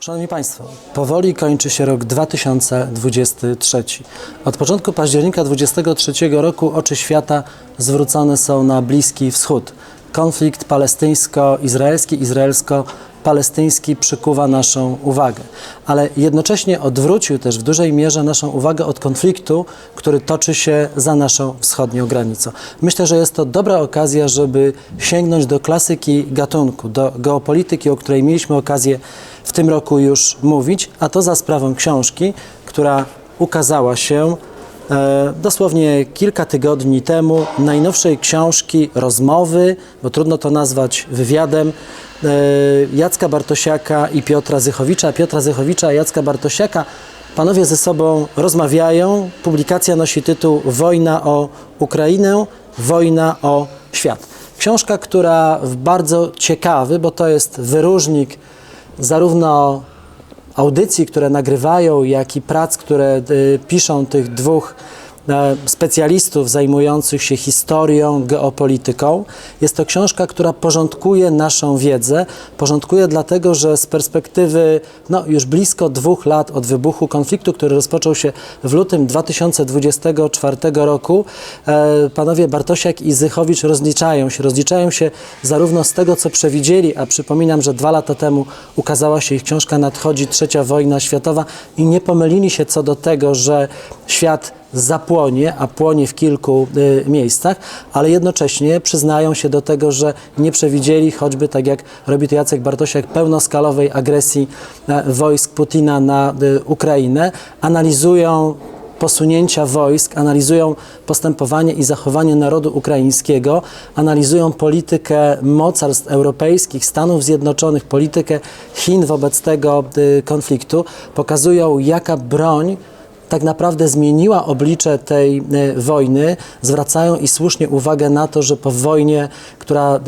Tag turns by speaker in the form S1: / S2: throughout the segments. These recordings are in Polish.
S1: Szanowni Państwo, powoli kończy się rok 2023. Od początku października 2023 roku oczy świata zwrócone są na Bliski Wschód. Konflikt palestyńsko-izraelski, izraelsko-palestyński przykuwa naszą uwagę, ale jednocześnie odwrócił też w dużej mierze naszą uwagę od konfliktu, który toczy się za naszą wschodnią granicą. Myślę, że jest to dobra okazja, żeby sięgnąć do klasyki gatunku, do geopolityki, o której mieliśmy okazję w tym roku już mówić, a to za sprawą książki, która ukazała się e, dosłownie kilka tygodni temu, najnowszej książki, rozmowy, bo trudno to nazwać wywiadem, e, Jacka Bartosiaka i Piotra Zychowicza. Piotra Zychowicza i Jacka Bartosiaka. Panowie ze sobą rozmawiają. Publikacja nosi tytuł Wojna o Ukrainę, wojna o świat. Książka, która w bardzo ciekawy, bo to jest wyróżnik zarówno audycji, które nagrywają, jak i prac, które y, piszą tych dwóch specjalistów zajmujących się historią, geopolityką. Jest to książka, która porządkuje naszą wiedzę. Porządkuje dlatego, że z perspektywy no, już blisko dwóch lat od wybuchu konfliktu, który rozpoczął się w lutym 2024 roku, e, panowie Bartosiak i Zychowicz rozliczają się. Rozliczają się zarówno z tego, co przewidzieli, a przypominam, że dwa lata temu ukazała się ich książka Nadchodzi trzecia wojna światowa i nie pomylili się co do tego, że świat zapłonie, a płonie w kilku y, miejscach, ale jednocześnie przyznają się do tego, że nie przewidzieli, choćby tak jak robi to Jacek Bartosiak, pełnoskalowej agresji e, wojsk Putina na y, Ukrainę. Analizują posunięcia wojsk, analizują postępowanie i zachowanie narodu ukraińskiego, analizują politykę mocarstw europejskich, Stanów Zjednoczonych, politykę Chin wobec tego y, konfliktu, pokazują jaka broń tak naprawdę zmieniła oblicze tej e, wojny, zwracają i słusznie uwagę na to, że po wojnie, która e,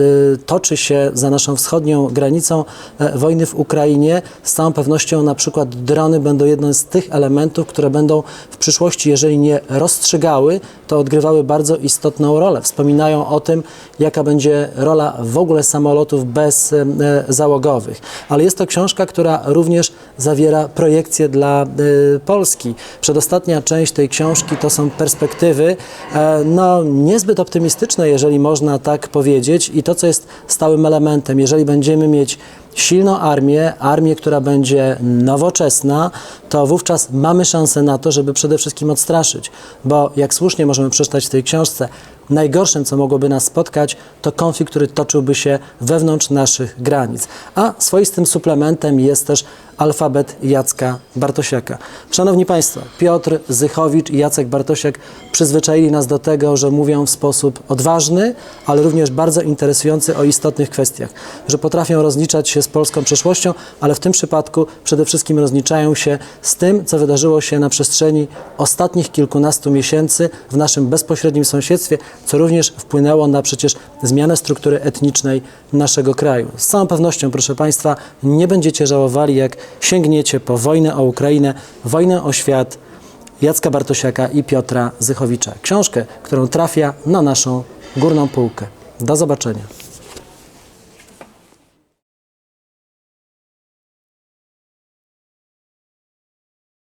S1: toczy się za naszą wschodnią granicą e, wojny w Ukrainie, z całą pewnością na przykład drony będą jednym z tych elementów, które będą w przyszłości, jeżeli nie rozstrzygały, to odgrywały bardzo istotną rolę. Wspominają o tym, jaka będzie rola w ogóle samolotów bezzałogowych. Ale jest to książka, która również zawiera projekcje dla Polski. Przedostatnia część tej książki to są perspektywy, e, no niezbyt optymistyczne, jeżeli można tak powiedzieć, i to, co jest stałym elementem, jeżeli będziemy mieć silną armię, armię, która będzie nowoczesna, to wówczas mamy szansę na to, żeby przede wszystkim odstraszyć. Bo jak słusznie możemy przeczytać w tej książce, najgorszym, co mogłoby nas spotkać, to konflikt, który toczyłby się wewnątrz naszych granic. A swoistym suplementem jest też alfabet Jacka Bartosiaka. Szanowni Państwo, Piotr Zychowicz i Jacek Bartosiak przyzwyczaili nas do tego, że mówią w sposób odważny, ale również bardzo interesujący o istotnych kwestiach, że potrafią rozliczać z polską przeszłością, ale w tym przypadku przede wszystkim rozliczają się z tym, co wydarzyło się na przestrzeni ostatnich kilkunastu miesięcy w naszym bezpośrednim sąsiedztwie, co również wpłynęło na przecież zmianę struktury etnicznej naszego kraju. Z całą pewnością, proszę Państwa, nie będziecie żałowali, jak sięgniecie po wojnę o Ukrainę, wojnę o świat Jacka Bartosiaka i Piotra Zychowicza. Książkę, którą trafia na naszą górną półkę. Do zobaczenia.